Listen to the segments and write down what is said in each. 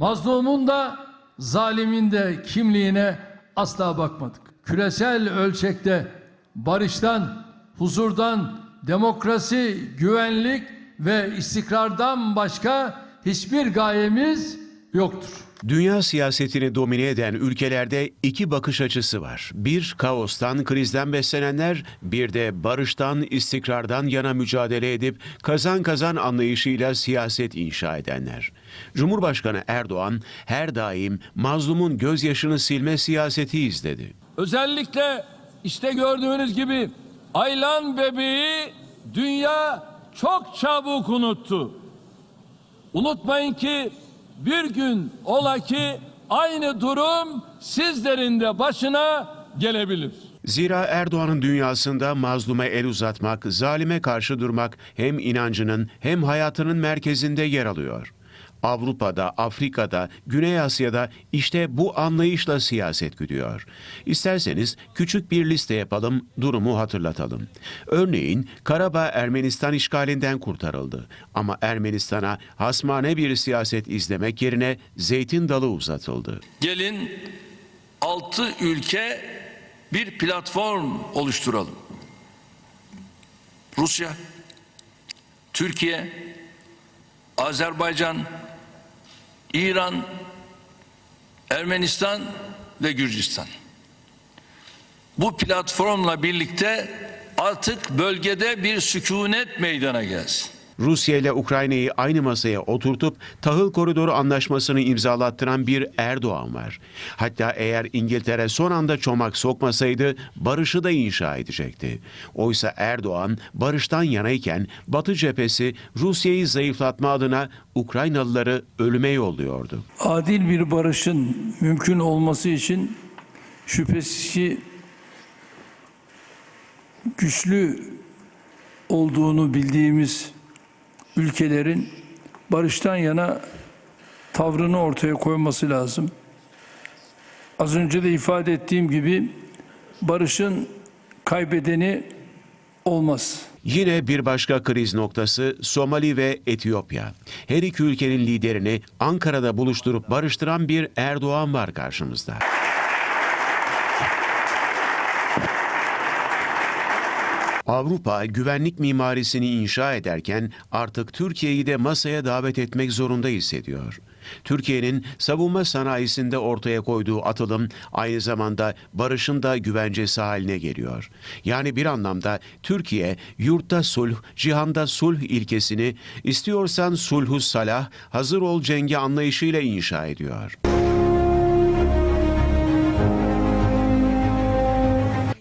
Mazlumun da zalimin de kimliğine asla bakmadık. Küresel ölçekte barıştan, huzurdan, demokrasi, güvenlik ve istikrardan başka hiçbir gayemiz yoktur. Dünya siyasetini domine eden ülkelerde iki bakış açısı var. Bir, kaostan, krizden beslenenler, bir de barıştan, istikrardan yana mücadele edip kazan kazan anlayışıyla siyaset inşa edenler. Cumhurbaşkanı Erdoğan her daim mazlumun gözyaşını silme siyaseti izledi. Özellikle işte gördüğünüz gibi Aylan bebeği dünya çok çabuk unuttu. Unutmayın ki bir gün ola ki aynı durum sizlerin de başına gelebilir. Zira Erdoğan'ın dünyasında mazluma el uzatmak, zalime karşı durmak hem inancının hem hayatının merkezinde yer alıyor. Avrupa'da, Afrika'da, Güney Asya'da işte bu anlayışla siyaset güdüyor. İsterseniz küçük bir liste yapalım, durumu hatırlatalım. Örneğin Karabağ Ermenistan işgalinden kurtarıldı. Ama Ermenistan'a hasmane bir siyaset izlemek yerine zeytin dalı uzatıldı. Gelin altı ülke bir platform oluşturalım. Rusya, Türkiye, Azerbaycan, İran, Ermenistan ve Gürcistan. Bu platformla birlikte artık bölgede bir sükunet meydana gelsin. Rusya ile Ukrayna'yı aynı masaya oturtup tahıl koridoru anlaşmasını imzalattıran bir Erdoğan var. Hatta eğer İngiltere son anda çomak sokmasaydı barışı da inşa edecekti. Oysa Erdoğan barıştan yanayken Batı cephesi Rusya'yı zayıflatma adına Ukraynalıları ölüme yolluyordu. adil bir barışın mümkün olması için şüphesiz ki güçlü olduğunu bildiğimiz ülkelerin barıştan yana tavrını ortaya koyması lazım. Az önce de ifade ettiğim gibi barışın kaybedeni olmaz. Yine bir başka kriz noktası Somali ve Etiyopya. Her iki ülkenin liderini Ankara'da buluşturup barıştıran bir Erdoğan var karşımızda. Avrupa güvenlik mimarisini inşa ederken artık Türkiye'yi de masaya davet etmek zorunda hissediyor. Türkiye'nin savunma sanayisinde ortaya koyduğu atılım aynı zamanda barışın da güvencesi haline geliyor. Yani bir anlamda Türkiye yurtta sulh, cihanda sulh ilkesini istiyorsan sulhu salah, hazır ol cengi anlayışıyla inşa ediyor.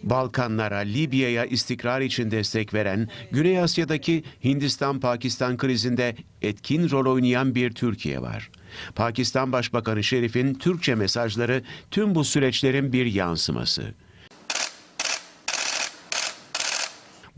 Balkanlara, Libya'ya istikrar için destek veren, Güney Asya'daki Hindistan-Pakistan krizinde etkin rol oynayan bir Türkiye var. Pakistan Başbakanı Şerif'in Türkçe mesajları tüm bu süreçlerin bir yansıması.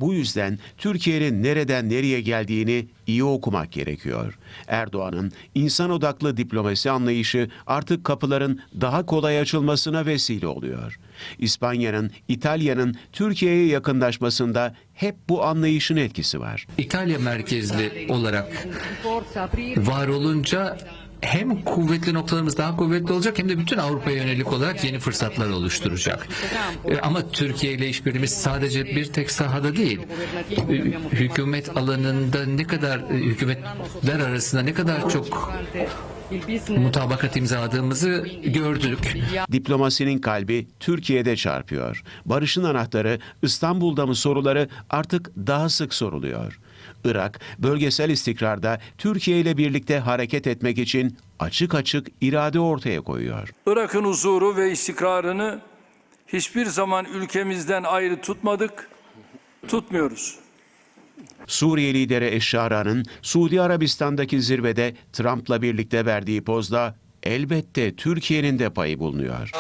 Bu yüzden Türkiye'nin nereden nereye geldiğini iyi okumak gerekiyor. Erdoğan'ın insan odaklı diplomasi anlayışı artık kapıların daha kolay açılmasına vesile oluyor. İspanya'nın, İtalya'nın Türkiye'ye yakınlaşmasında hep bu anlayışın etkisi var. İtalya merkezli olarak var olunca hem kuvvetli noktalarımız daha kuvvetli olacak hem de bütün Avrupa'ya yönelik olarak yeni fırsatlar oluşturacak. E, Ama Türkiye ile işbirliğimiz sadece bir tek sahada değil. E, Hükümet alanında ne kadar e, hükümetler arasında ne kadar çok mutabakat imzaladığımızı gördük. Diplomasinin kalbi Türkiye'de çarpıyor. Barışın anahtarı İstanbul'da mı soruları artık daha sık soruluyor. Irak bölgesel istikrarda Türkiye ile birlikte hareket etmek için açık açık irade ortaya koyuyor. Irak'ın huzuru ve istikrarını hiçbir zaman ülkemizden ayrı tutmadık, tutmuyoruz. Suriye lideri Eşşara'nın Suudi Arabistan'daki zirvede Trump'la birlikte verdiği pozda elbette Türkiye'nin de payı bulunuyor.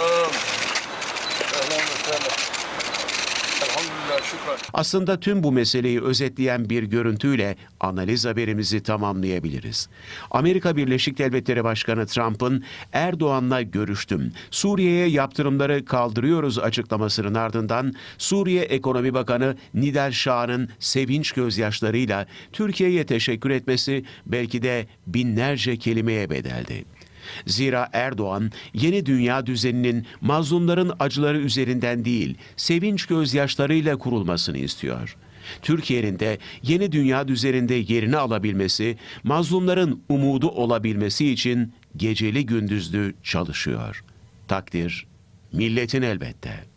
Aslında tüm bu meseleyi özetleyen bir görüntüyle analiz haberimizi tamamlayabiliriz. Amerika Birleşik Devletleri Başkanı Trump'ın Erdoğan'la görüştüm. Suriye'ye yaptırımları kaldırıyoruz açıklamasının ardından Suriye Ekonomi Bakanı Nidal Şah'ın sevinç gözyaşlarıyla Türkiye'ye teşekkür etmesi belki de binlerce kelimeye bedeldi. Zira Erdoğan yeni dünya düzeninin mazlumların acıları üzerinden değil, sevinç gözyaşlarıyla kurulmasını istiyor. Türkiye'nin de yeni dünya düzeninde yerini alabilmesi, mazlumların umudu olabilmesi için geceli gündüzlü çalışıyor. Takdir milletin elbette.